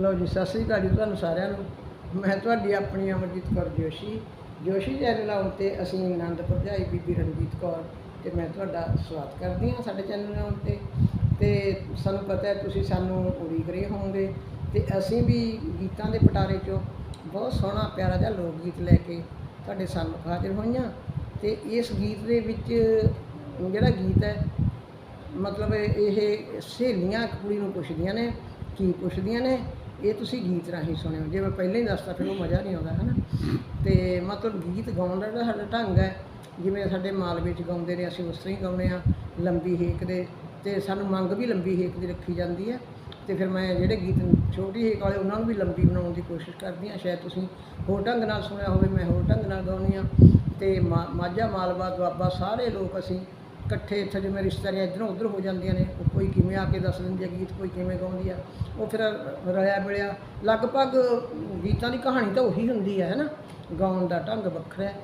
ਲਓ ਜੀ, ਸਤਿ ਸ੍ਰੀ ਅਕਾਲ ਜੀ ਤੁਹਾਨੂੰ ਸਾਰਿਆਂ ਨੂੰ। ਮੈਂ ਤੁਹਾਡੀ ਆਪਣੀ ਅਮਰਜੀਤ ਕੌਰ ਜੋਸ਼ੀ। ਜੋਸ਼ੀ ਚੈਨਲ ਆਉਣ ਤੇ ਅਸੀਂ ਆਨੰਦ ਭਰਜਾਈ ਬੀਬੀ ਰਣਜੀਤ ਕੌਰ ਤੇ ਮੈਂ ਤੁਹਾਡਾ ਸਵਾਗਤ ਕਰਦੀ ਹਾਂ ਸਾਡੇ ਚੈਨਲ ਆਉਣ ਤੇ ਤੇ ਸਾਨੂੰ ਪਤਾ ਹੈ ਤੁਸੀਂ ਸਾਨੂੰ ਉਡੀਕ ਰਹੇ ਹੋਵੋਗੇ ਤੇ ਅਸੀਂ ਵੀ ਗੀਤਾਂ ਦੇ ਪਟਾਰੇ ਚੋਂ ਬਹੁਤ ਸੋਹਣਾ ਪਿਆਰਾ ਜਿਹਾ ਲੋਕ ਗੀਤ ਲੈ ਕੇ ਤੁਹਾਡੇ ਸਾਹਮਣੇ ਹਾਜ਼ਰ ਹੋਈਆਂ। ਤੇ ਇਸ ਗੀਤ ਦੇ ਵਿੱਚ ਜਿਹੜਾ ਗੀਤ ਹੈ, ਮਤਲਬ ਇਹ ਸਹੇਲੀਆਂ ਕੁੜੀ ਨੂੰ ਪੁੱਛਦੀਆਂ ਨੇ, ਕੀ ਪੁੱਛਦੀਆਂ ਨੇ? ਇਹ ਤੁਸੀਂ ਗੀਤ ਰਾਹੀਂ ਸੁਣਿਓ। ਜੇ ਮੈਂ ਪਹਿਲਾਂ ਹੀ ਦੱਸਤਾ, ਫਿਰ ਉਹ ਮਜ਼ਾ ਨਹੀਂ ਆਉਂਦਾ, ਹਨਾ? ਤੇ ਮਤਲਬ ਗੀਤ ਗਾਉਣ ਦਾ ਜਿਹੜਾ ਸਾਡਾ ਢੰਗ ਹੈ, ਜਿਵੇਂ ਸਾਡੇ ਮਾਲਵੇ 'ਚ ਗਾਉਂਦੇ ਨੇ, ਅਸੀਂ ਉਸ ਤਰ੍ਹਾਂ ਹੀ ਗਾਉਂਦੇ ਆ ਲੰਬੀ ਹੇਕ ਦੇ, ਤੇ ਸਾਨੂੰ ਮੰਗ ਵੀ ਲੰਬੀ ਹੇਕ ਦੀ ਰੱਖੀ ਜਾਂਦੀ ਹੈ। ਤੇ ਫਿਰ ਮੈਂ ਜਿਹੜੇ ਗੀਤ ਛੋਟੀ ਹੇਕ ਵਾਲੇ, ਉਹਨਾਂ ਨੂੰ ਵੀ ਲੰਬੀ ਬਣਾਉਣ ਦੀ ਕੋਸ਼ਿਸ਼ ਕਰਦੀ ਹਾਂ। ਸ਼ਾਇਦ ਤੁਸੀਂ ਹੋਰ ਢੰਗ ਨਾਲ ਸੁਣਿਆ ਹੋਵੇ, ਮੈਂ ਹੋਰ ਢੰਗ ਨਾਲ ਗਾਉਣੀ ਆ ਤੇ ਮਾ- ਮਾਝਾ ਮਾਲਵਾ ਦੁਆਬਾ, ਸਾਰੇ ਲੋਕ ਅਸੀਂ ਇਕੱਠੇ ਇੱਥੇ ਜਿਵੇਂ ਰਿਸ਼ਤੇਦਾਰੀਆਂ ਇੱਧਰੋਂ ਉੱਧਰ ਹੋ ਜਾਂਦੀਆਂ ਨੇ, ਉਹ ਕੋਈ ਕਿਵੇਂ ਆ ਕੇ ਦੱਸ ਦਿੰਦੀ ਹੈ ਗੀਤ ਕੋਈ ਕਿਵੇਂ ਗਾਉਂਦੀ ਆ, ਉਹ ਫਿਰ ਰਲਿਆ ਮਿਲਿਆ। ਲਗਭਗ ਗੀਤਾਂ ਦੀ ਕਹਾਣੀ ਤਾਂ ਉਹੀ ਹੁੰਦੀ ਹੈ ਹੈ ਨਾ ਗਾਉਣ ਦਾ ਢੰਗ ਵੱਖਰਾ ਹੈ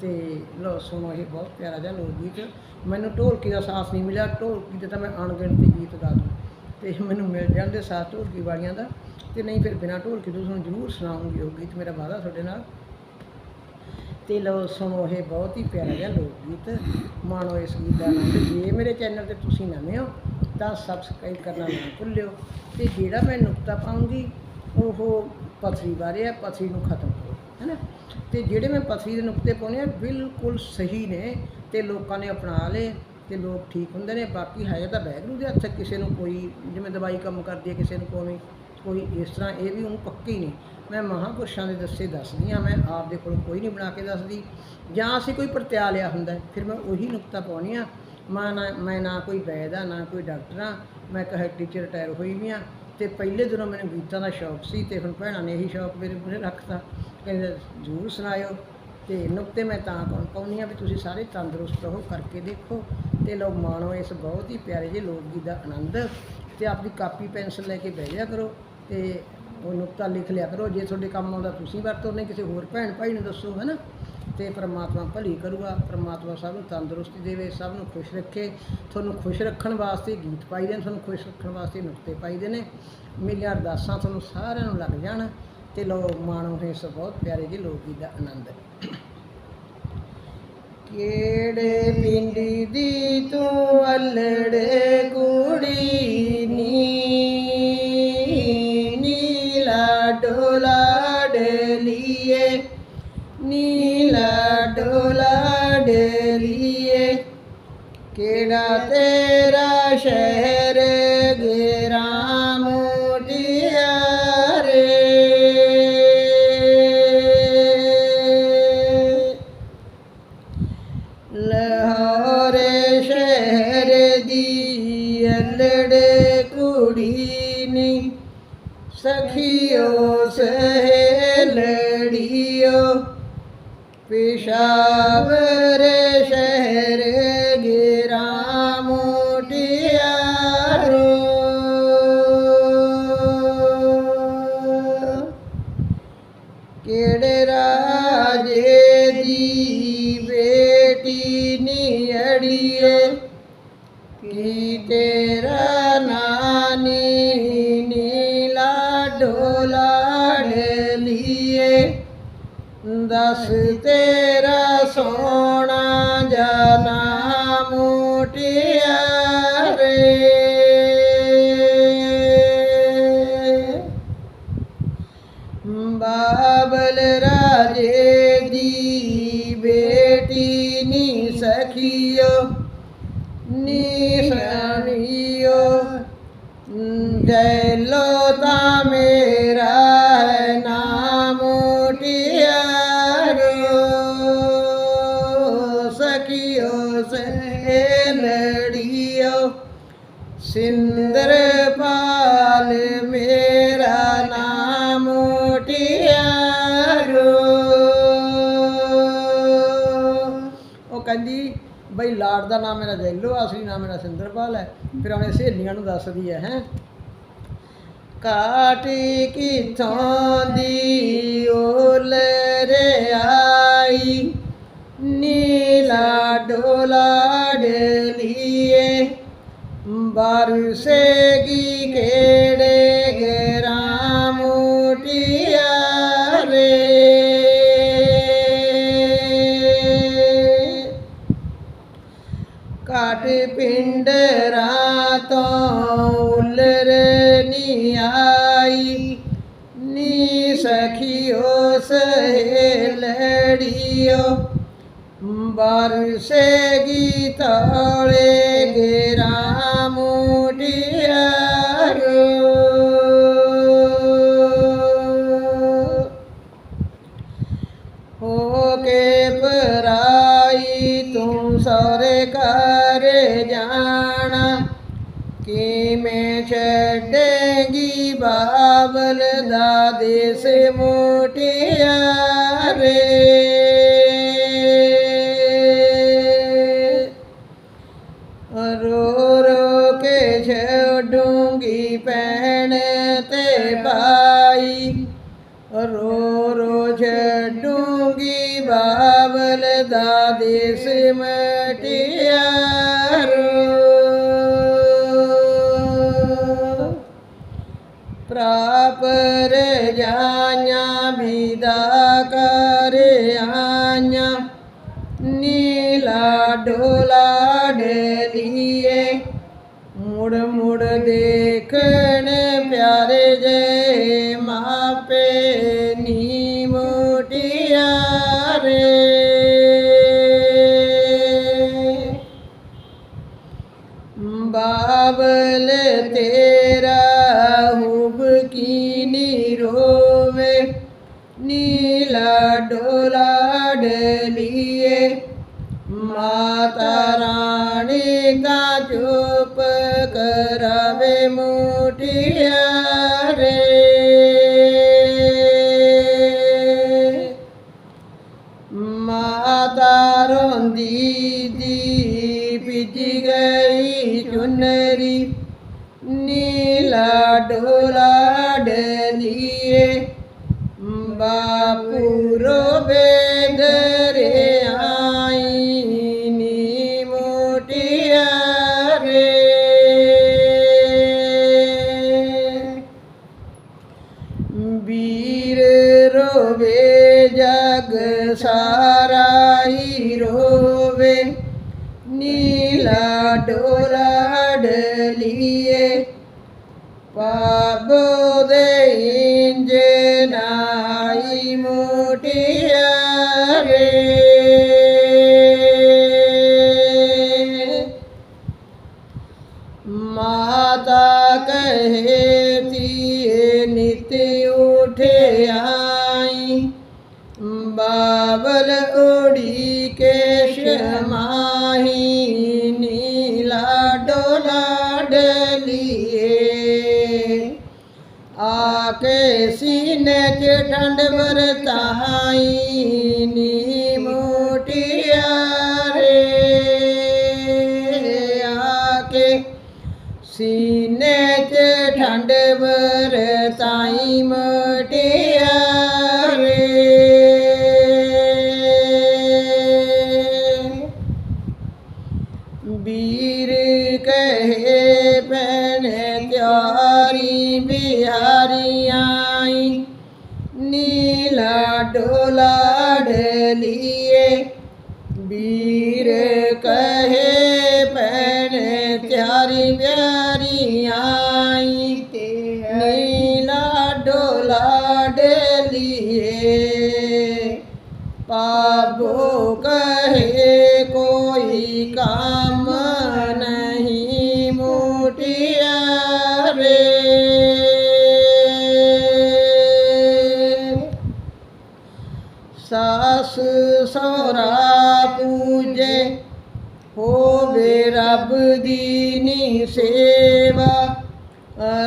ਤੇ ਲੋ ਸੁਣੋ ਇਹ ਬਹੁਤ ਪਿਆਰਾ ਜਿਹਾ ਲੋਕ ਗੀਤ ਮੈਨੂੰ ਢੋਲਕੀ ਦਾ ਸਾਥ ਨਹੀਂ ਮਿਲਿਆ, ਢੋਲਕੀ ਦੇ ਤਾਂ ਮੈਂ ਅਣਗਿਣਤੀ ਗੀਤ ਗਾ ਦੂੰ। ਤੇ ਮੈਨੂੰ ਮਿਲ ਜਾਂਦੇ ਸਾਥ ਢੋਲਕੀ ਵਾਲੀਆਂ ਦਾ। ਤੇ ਨਹੀਂ, ਫਿਰ ਬਿਨਾਂ ਢੋਲਕੀ ਤੋਂ ਤੁਹਾਨੂੰ ਜ਼ਰੂਰ ਸੁਣਾਉਂਗੀ ਉਹ ਗੀਤ, ਮੇਰਾ ਵਾਅਦਾ ਤੁਹਾਡੇ ਨਾਲ। ਤੇ ਲਓ, ਸੁਣੋ, ਇਹ ਬਹੁਤ ਹੀ ਪਿਆਰਾ ਜਿਹਾ ਲੋਕ ਗੀਤ ਮਾਣੋ ਇਸ ਗੀਤ ਦਾ ਆਨੰਦ ਜੇ ਮੇਰੇ ਚੈਨਲ ਤੇ ਤੁਸੀਂ ਨਵੇਂ ਹੋ, ਤਾਂ ਸਬਸਕ੍ਰਾਈਬ ਕਰਨਾ ਨਾ ਭੁੱਲਿਓ ਤੇ ਜਿਹੜਾ ਮੈਂ ਨੁਕਤਾ ਪਾਉਂਗੀ, ਉਹ ਪਥਰੀ ਬਾਰੇ ਆ, ਪਥਰੀ ਨੂੰ ਖਤਮ ਕਰੋ, ਹੈਨਾ? ਤੇ ਜਿਹੜੇ ਮੈਂ ਪਥਰੀ ਦੇ ਨੁਕਤੇ ਪਾਉਣੇ ਆ, ਬਿਲਕੁਲ ਸਹੀ ਨੇ ਤੇ ਲੋਕਾਂ ਨੇ ਅਪਣਾ ਲਏ ਤੇ ਲੋਕ ਠੀਕ ਹੁੰਦੇ ਨੇ। ਬਾਕੀ ਹੈ ਤਾਂ ਵਾਹਿਗੁਰੂ ਦੇ ਹੱਥ, ਕਿਸੇ ਨੂੰ ਕੋਈ ਜਿਵੇਂ ਦਵਾਈ ਕੰਮ ਕਰਦੀ ਹੈ, ਕਿਸੇ ਨੂੰ ਕੋਈ ਕੋਈ ਇਸ ਤਰ੍ਹਾਂ, ਇਹ ਵੀ ਉਹਨੂੰ ਪੱਕੀ ਨਹੀਂ ਮੈਂ ਮਹਾਂਪੁਰਸ਼ਾਂ ਦੇ ਦੱਸੇ ਦੱਸਦੀ ਹਾਂ, ਮੈਂ ਆਪ ਦੇ ਕੋਲ ਕੋਈ ਨਹੀਂ ਬਣਾ ਕੇ ਦੱਸਦੀ। ਜਾਂ ਅਸੀਂ ਕੋਈ ਪ੍ਰਤਿਆ ਲਿਆ ਹੁੰਦਾ ਫਿਰ ਮੈਂ ਉਹੀ ਨੁਕਤਾ ਪਾਉਣੀ ਆ ਮੈਂ ਨਾ ਮੈਂ ਨਾ ਕੋਈ ਵੈਦ ਆ ਨਾ ਕੋਈ ਡਾਕਟਰ ਆ ਮੈਂ ਇੱਕ ਹੈਡ ਟੀਚਰ ਰਿਟਾਇਰ ਹੋਈ ਵੀ ਆ ਤੇ ਪਹਿਲੇ ਦਿਨੋਂ ਮੈਨੂੰ ਗੀਤਾਂ ਦਾ ਸ਼ੌਕ ਸੀ ਤੇ ਹੁਣ ਭੈਣਾਂ ਨੇ ਇਹੀ ਸ਼ੌਕ ਮੇਰੇ ਮੂਹਰੇ ਰੱਖਤਾ। ਕਹਿੰਦੇ ਜ਼ਰੂਰ ਸੁਣਾਇਓ। ਤੇ ਨੁਕਤੇ ਮੈਂ ਤਾਂ ਕੌਣ ਪਾਉਂਦੀ ਆ ਵੀ ਤੁਸੀਂ ਸਾਰੇ ਤੰਦਰੁਸਤ ਰਹੋ, ਕਰਕੇ ਦੇਖੋ। ਤੇ ਲਓ ਮਾਣੋ ਇਸ ਬਹੁਤ ਹੀ ਪਿਆਰੇ ਜਿਹੇ ਲੋਕ ਗੀਤ ਦਾ ਆਨੰਦ। ਤੇ ਆਪਣੀ ਕਾਪੀ, ਪੈਨਸਲ ਲੈ ਕੇ ਬਹਿ ਜਾ ਕਰੋ। ਤੇ ਉਹ ਨੁਕਤਾ ਲਿਖ ਲਿਆ ਕਰੋ, ਜੇ ਤੁਹਾਡੇ ਕੰਮ ਆਉਂਦਾ ਤੁਸੀਂ ਵਰਤੋ, ਨਹੀਂ ਕਿਸੇ ਹੋਰ ਭੈਣ ਭਾਈ ਨੂੰ ਦੱਸੋ ਹੈ ਨਾ ਤੇ ਪ੍ਰਮਾਤਮਾ ਭਲੀ ਕਰੂਗਾ, ਪ੍ਰਮਾਤਮਾ ਸਭ ਨੂੰ ਤੰਦਰੁਸਤੀ ਦੇਵੇ, ਸਭ ਨੂੰ ਖੁਸ਼ ਰੱਖੇ। ਤੁਹਾਨੂੰ ਖੁਸ਼ ਰੱਖਣ ਵਾਸਤੇ ਗੀਤ ਪਾਈਦੇ ਨੇ, ਤੁਹਾਨੂੰ ਖੁਸ਼ ਰੱਖਣ ਵਾਸਤੇ ਨੁਕਤੇ ਪਾਈਦੇ ਨੇ। ਮੇਰੀਆਂ ਅਰਦਾਸਾਂ ਤੁਹਾਨੂੰ ਸਾਰਿਆਂ ਨੂੰ ਲੱਗ ਜਾਣ ਤੇ ਲੋ ਮਾਣੋ ਇਸ ਬਹੁਤ ਪਿਆਰੇ ਜੀ ਲੋਕ ਗੀਤ ਦਾ ਆਨੰਦ। ਕਿਹੜੇ ਪਿੰਡੀ ਦੀ ਤੂੰ ਅਲੜੇ ਕੁੜੀ ਨੀਲਾ ਡੋਲਾ ਡਲੀਏ ਨੀਲਾ ਡੋਲਾ ਡਲੀਏ ਕਿਹੜਾ ਤੇਰਾ ਢੋਲਾੜ ਲੀਏ। ਦਸ ਤੇਰਾ ਸੋਹਣਾ ਜਨਾ ਮੋਟਿਆਰੇ ਬਾਬਲ ਰਾਜੇ ਦੀ ਬੇਟੀ ਨੀ ਸਖੀਓ, ਨੀ ਸਣੀਓ ਜੈ ਟਿਆਰੋ ਉਹ ਕਹਿੰਦੀ, ਬਈ ਲਾੜ ਦਾ ਨਾਮ ਮੇਰਾ ਜੈਲੋ ਅਸਲੀ ਨਾਮ ਮੇਰਾ ਸਿੰਦਰਪਾਲ ਹੈ। ਫਿਰ ਆਪਣੇ ਸਹੇਲੀਆਂ ਨੂੰ ਦੱਸਦੀ ਹੈ ਹੈ। ਕਾਟੀ ਕਿਥੋਂ ਦੀ ਓਲ ਰੇ ਆਈ ਨੀਲਾ ਡੋਲਾ ਡਲੀਏ ਬਰਸੇਗੀ ਕਿਹੜੇ सहेलियो सहेलड़ियो बरसेगी तड़े गेरा मोटियारो होके पराई तुम सरे कर जाना ਕਿਵੇਂ ਛੱਡੇਗੀ ਬਾਬਲ ਦਾ ਦੇਸ ਮੋਟਿਆਰੇ ਰੋ। ਰੋ ਕੇ ਛੱਡੂੰਗੀ ਪੈਣ ਤੇ ਭਾਈ। ਰੋ ਰੋ ਛੱਡੂੰਗੀ ਬਾਬਲ ਦਾ ਦੇਸ ਮਟਿਆਰੋ ਪ੍ਰਾਪਰ ਜਾਈਆਂ ਵਿਦਾ ਕਰ ਆਈਆਂ ਨੀਲਾ ਡੋਲਾ ਡਲੀਏ ਮੁੜ ਮੁੜ ਦੇਖਣ ਪਿਆਰੇ ਨੀਲਾ ਡੋਲਾ ਡਲੀਏ ਮਾਤਾ ਰਾਣੀ ਦਾ ਚੁੱਪ ਕਰਾਵੇ ਮੋਟਿਆਰੇ ਮਾਤਾ ਰੋਂਦੀ ਦੀ ਭਿੱਜ ਗਈ ਚੁਨਰੀ ਨੀਲਾ ਡੋਲਾ ਡਲੀਏ ਬਾਪੂ ਰੋਵੇ ਘਰੇ ਆਈ ਨੀ ਮੋਟਿਆਰੇ ਵੀਰ ਰੋਵੇ ਜਗ ਸਾਰਾ ਹੀ ਰੋਵੇ ਨੀਲਾ ਡੋਲਾ ਮਾਤਾ ਕਹੇ ਤੀਏ ਨਿਤ ਉਠੇ ਆਈ ਬਾਬਲ ਉੜੀ ਕੇ ਸ਼ਮਾਹੀ ਨੀਲਾ ਡੋਲਾ ਡਲੀਏ। ਆਕੇ ਸੀਨੇ ਚ ਠੰਡ ਵਰਤਾਈ ਕਹੇ ਭੈਣ ਤਿਆਰੀ ਬਿਹਾਰੀ ਆਈ ਨੀਲਾ ਡੋਲਾ ਡਲੀਏ ਵੀਰ ਕਹੇ ਭੈਣ ਤਿਆਰੀ ਬਿਹਾਰੀ ਆਈ ਨੀਲਾ ਡੋਲਾ ਡਲੀਏ ਪਾਬੋ ਕਹੇ ਕੋਈ ਰੱਬ ਦੀ ਨੀ ਸੇਵਾ,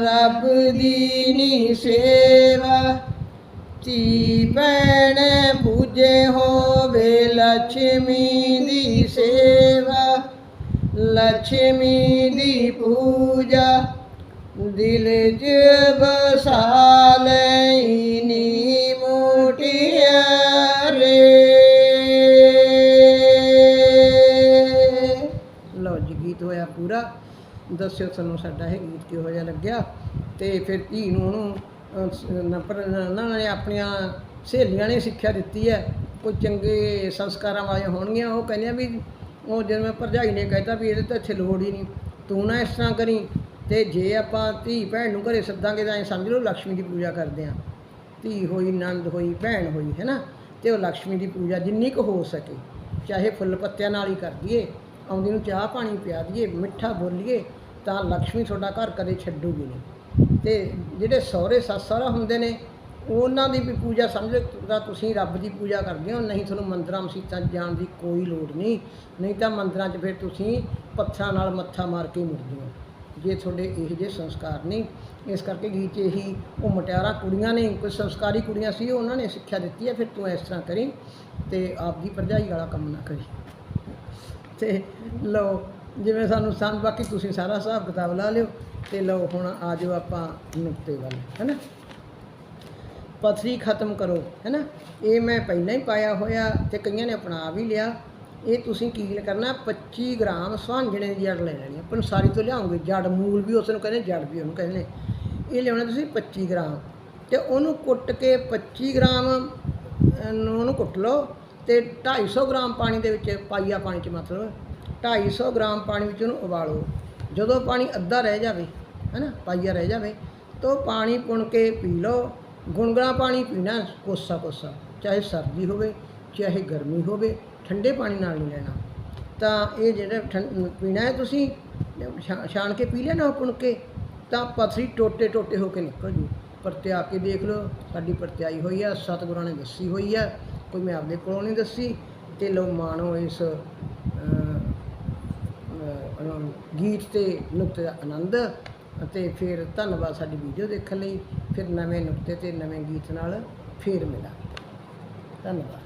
ਰੱਬ ਦੀ ਨੀ ਸੇਵਾ। ਤੀ ਪੈਣ ਪੂਜੇ ਹੋਵੇ ਲక్ష్ਮੀ ਦੀ ਸੇਵਾ ਲక్ష్ਮੀ ਦੀ ਪੂਜਾ ਦਿਲ ਚ ਬਸਾ ਲੈਨੀ ਮੋਟਿਆ ਰੇ। ਪੂਰਾ। ਦੱਸਿਓ ਤੁਹਾਨੂੰ ਸਾਡਾ ਇਹ ਗੀਤ ਕਿਹੋ ਜਿਹਾ ਲੱਗਿਆ। ਤੇ ਫਿਰ ਧੀ ਨੂੰ ਉਹਨੂੰ ਨੰਬਰ, ਉਹਨਾਂ ਨੇ ਆਪਣੀਆਂ ਸਹੇਲੀਆਂ ਨੇ ਸਿੱਖਿਆ ਦਿੱਤੀ ਹੈ। ਕੋਈ ਚੰਗੇ ਸੰਸਕਾਰਾਂ ਵਾਲੇ ਹੋਣਗੀਆਂ, ਉਹ ਕਹਿੰਦੇ ਵੀ ਉਹ ਜਦੋਂ ਭਰਜਾਈ ਨੇ ਕਹਿਤਾ ਵੀ ਇਹਦੇ ਤਾਂ ਇੱਥੇ ਲੋੜ ਹੀ ਨਹੀਂ, ਤੂੰ ਨਾ ਇਸ ਤਰ੍ਹਾਂ ਕਰੀ ਤੇ ਜੇ ਆਪਾਂ ਧੀ ਭੈਣ ਨੂੰ ਘਰੇ ਸੱਦਾਂਗੇ ਤਾਂ ਐ ਸਮਝ ਲਓ ਲక్ష్ਮੀ ਦੀ ਪੂਜਾ ਕਰਦੇ ਆਂ। ਧੀ ਹੋਈ, ਨੰਦ ਹੋਈ, ਭੈਣ ਹੋਈ, ਹੈ ਨਾ? ਤੇ ਉਹ ਲక్ష్ਮੀ ਦੀ ਪੂਜਾ ਜਿੰਨੀ ਕੁ ਹੋ ਸਕੇ, ਚਾਹੇ ਫੁੱਲ ਪੱਤਿਆਂ ਨਾਲ ਹੀ ਕਰ ਦਈਏ। ਆਉਂਦੀ ਨੂੰ ਚਾਹ ਪਾਣੀ ਪਿਆ ਦਈਏ, ਮਿੱਠਾ ਬੋਲੀਏ, ਤਾਂ ਲక్ష్ਮੀ ਤੁਹਾਡਾ ਘਰ ਕਦੇ ਛੱਡੂਗੀ ਨਹੀਂ। ਤੇ ਜਿਹੜੇ ਸਹੁਰੇ ਸੱਸ ਸਹੁਰਾ ਹੁੰਦੇ ਨੇ, ਉਹਨਾਂ ਦੀ ਵੀ ਪੂਜਾ ਸਮਝੋ, ਤਾਂ ਤੁਸੀਂ ਰੱਬ ਦੀ ਪੂਜਾ ਕਰਦੇ ਹੋ, ਨਹੀਂ ਤੁਹਾਨੂੰ ਮੰਦਰਾਂ ਮਸੀਤਾਂ 'ਚ ਜਾਣ ਦੀ ਕੋਈ ਲੋੜ ਨਹੀਂ। ਨਹੀਂ ਤਾਂ ਮੰਦਰਾਂ 'ਚ ਫਿਰ ਤੁਸੀਂ ਪੱਥਰਾਂ ਨਾਲ ਮੱਥਾ ਮਾਰ ਕੇ ਹੀ ਮੁੜਦੇ ਹੋ, ਜੇ ਤੁਹਾਡੇ ਇਹੋ ਜਿਹੇ ਸੰਸਕਾਰ ਨਹੀਂ। ਇਸ ਕਰਕੇ ਗੀਤ ਇਹੀ ਉਹ ਮਟਿਆਰਾਂ ਕੁੜੀਆਂ ਨੇ, ਕੋਈ ਸੰਸਕਾਰੀ ਕੁੜੀਆਂ ਸੀ, ਉਹਨਾਂ ਨੇ ਸਿੱਖਿਆ ਦਿੱਤੀ ਹੈ, ਫਿਰ ਤੂੰ ਇਸ ਤਰ੍ਹਾਂ ਕਰੀ ਤੇ ਆਪਦੀ ਭਰਜਾਈ ਵਾਲਾ ਕੰਮ ਨਾ ਕਰੀ। ਤੇ ਲਓ, ਜਿਵੇਂ ਸਾਨੂੰ ਸਾਨੂੰ ਬਾਕੀ ਤੁਸੀਂ ਸਾਰਾ ਹਿਸਾਬ ਕਿਤਾਬ ਲਾ ਲਿਓ ਤੇ ਲਓ, ਹੁਣ ਆ ਜਾਓ ਆਪਾਂ ਨੁਕਤੇ ਵੱਲ ਹੈਨਾ ਪਥਰੀ ਖਤਮ ਕਰੋ ਹੈਨਾ ਇਹ ਮੈਂ ਪਹਿਲਾਂ ਹੀ ਪਾਇਆ ਹੋਇਆ ਤੇ ਕਈਆਂ ਨੇ ਅਪਣਾ ਵੀ ਲਿਆ। ਇਹ ਤੁਸੀਂ ਕੀ ਕਰਨਾ 25 ਗ੍ਰਾਮ ਸੁਹਾਂਜਣੇ ਦੀ ਜੜ ਲੈ ਲੈਣੀ ਆਪਾਂ ਨੂੰ ਸਾਰੀ ਤੋਂ ਲਿਆਉਂਗੇ, ਜੜ ਮੂਲ ਵੀ ਉਸ ਨੂੰ ਕਹਿੰਦੇ, ਜੜ ਵੀ ਉਹਨੂੰ ਕਹਿੰਦੇ ਇਹ ਲਿਆਉਣਾ ਤੁਸੀਂ 25 ਗ੍ਰਾਮ ਤੇ ਉਹਨੂੰ ਕੁੱਟ ਕੇ 25 ਗ੍ਰਾਮ ਨੂੰ ਉਹਨੂੰ ਕੁੱਟ ਲਓ। ਤੇ 250 ਗ੍ਰਾਮ ਪਾਣੀ ਦੇ ਵਿੱਚ ਪਾਈਆ ਪਾਣੀ ਚ ਮਤਲਬ। 250 ਗ੍ਰਾਮ ਪਾਣੀ ਵਿੱਚ ਉਹਨੂੰ ਉਬਾਲੋ। ਜਦੋਂ ਪਾਣੀ ਅੱਧਾ ਰਹਿ ਜਾਵੇ, ਹੈਨਾ, ਪਾਈਆ ਰਹਿ ਜਾਵੇ, ਤਾਂ ਉਹ ਪਾਣੀ ਪੁਣ ਕੇ ਪੀ ਲਓ। ਗੁਣਗੁਣਾ ਪਾਣੀ ਪੀਣਾ ਕੋਸਾ ਕੋਸਾ, ਚਾਹੇ ਸਰਦੀ ਹੋਵੇ, ਚਾਹੇ ਗਰਮੀ ਹੋਵੇ, ਠੰਡੇ ਪਾਣੀ ਨਾਲ ਨਹੀਂ ਲੈਣਾ। ਤਾਂ ਇਹ ਜਿਹੜਾ ਠੰ- ਪੀਣਾ ਹੈ ਤੁਸੀਂ, ਛਾ- ਛਾਣ ਕੇ ਪੀ ਲੈਣਾ ਪੁਣ ਕੇ, ਤਾਂ ਪਥਰੀ ਟੋਟੇ ਟੋਟੇ ਹੋ ਕੇ ਨਿਕਲ ਜੂ। ਪਰਤਿਆ ਕੇ ਦੇਖ ਲਓ, ਸਾਡੀ ਪਰਤਿਆਈ ਹੋਈ ਆ, ਸਤਿਗੁਰਾਂ ਨੇ ਦੱਸੀ ਹੋਈ ਆ। ਕੋਈ ਮੈਂ ਆਪਦੇ ਕੋਲੋਂ ਨਹੀਂ ਦੱਸੀ ਤੇ ਲੋ ਮਾਣੋ ਇਸ ਗੀਤ ਤੇ ਨੁਕਤੇ ਦਾ ਆਨੰਦ ਅਤੇ ਫਿਰ ਧੰਨਵਾਦ ਸਾਡੀ ਵੀਡੀਓ ਦੇਖਣ ਲਈ, ਫਿਰ ਨਵੇਂ ਨੁਕਤੇ ਤੇ ਨਵੇਂ ਗੀਤ ਨਾਲ ਫੇਰ ਮਿਲਾਂਗੇ। ਧੰਨਵਾਦ।